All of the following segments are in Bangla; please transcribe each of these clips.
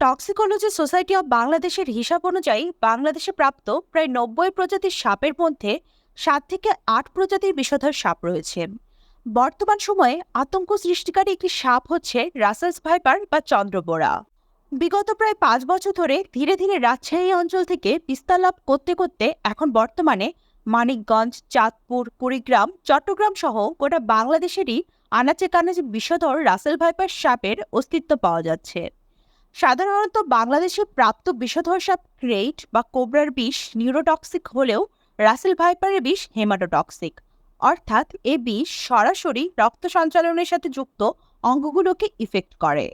টক্সিকোলজি সোসাইটি অব বাংলাদেশের হিসাব অনুযায়ী বাংলাদেশে প্রাপ্ত প্রায় নব্বই প্রজাতির সাপের মধ্যে সাত থেকে আট প্রজাতির বিষধর সাপ রয়েছে। বর্তমান সময়ে আতঙ্ক সৃষ্টিকারী একটি সাপ হচ্ছে রাসেলস ভাইপার বা চন্দ্রবোরা। বিগত প্রায় পাঁচ বছর ধরে ধীরে ধীরে রাজশাহী অঞ্চল থেকে বিস্তার লাভ করতে করতে এখন বর্তমানে মানিকগঞ্জ, চাঁদপুর, কুড়িগ্রাম, চট্টগ্রাম সহ গোটা বাংলাদেশেরই আনাচে কানাচে বিষধর রাসেল ভাইপার সাপের অস্তিত্ব পাওয়া যাচ্ছে। সাধারণত বাংলাদেশে প্রাপ্ত বিষধর সাপ ক্রেইট বা কোবরার বিষ নিউরোটক্সিক হলেও রাসেল ভাইপারের বিষ হেমাটোটক্সিক। অর্থাৎ এ বিষ সরাসরি রক্ত সঞ্চালনের সাথে যুক্ত অঙ্গগুলোকে ইফেক্ট করে।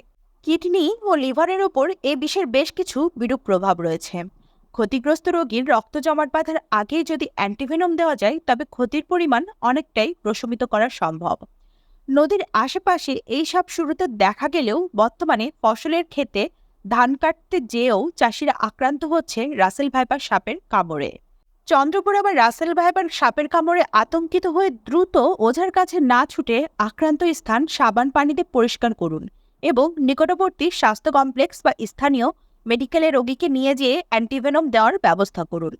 কিডনি ও লিভারের ওপর এ বিষের বেশ কিছু বিরূপ প্রভাব রয়েছে। ক্ষতিগ্রস্ত রোগীর রক্ত জমাট বাঁধার আগেই যদি অ্যান্টিভেনম দেওয়া যায়, তবে ক্ষতির পরিমাণ অনেকটাই প্রশমিত করা সম্ভব। নদীর আশেপাশে এই সাপ শুরুতে দেখা গেলেও বর্তমানে ফসলের ক্ষেতে ধান কাটতে যেয়েও চাষিরা আক্রান্ত হচ্ছে রাসেল ভাইপার সাপের কামড়ে। চন্দ্রপুর আবার রাসেল ভাইপার সাপের কামড়ে আতঙ্কিত হয়ে দ্রুত ওঝার কাছে না ছুটে আক্রান্ত স্থান সাবান পানিতে পরিষ্কার করুন এবং নিকটবর্তী স্বাস্থ্য কমপ্লেক্স বা স্থানীয় মেডিকেলে রোগীকে নিয়ে যেয়ে অ্যান্টিভেনম দেওয়ার ব্যবস্থা করুন।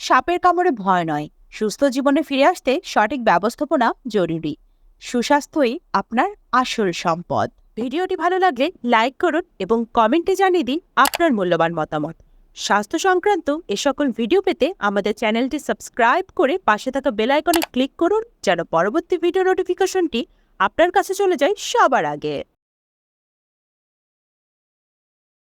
সাপের কামড়ে ভয় নয়, সুস্থ জীবনে ফিরে আসতে সঠিক ব্যবস্থাপনা জরুরি। সুস্বাস্থ্যই আপনার আসল সম্পদ। ভিডিওটি ভালো লাগলে লাইক করুন এবং কমেন্টে জানিয়ে দিন আপনার মূল্যবান মতামত। স্বাস্থ্য সংক্রান্ত এ সকল ভিডিও পেতে আমাদের চ্যানেলটি সাবস্ক্রাইব করে পাশে থাকা বেল আইকনে ক্লিক করুন যেন পরবর্তী ভিডিও নোটিফিকেশনটি আপনার কাছে চলে যায় সবার আগে।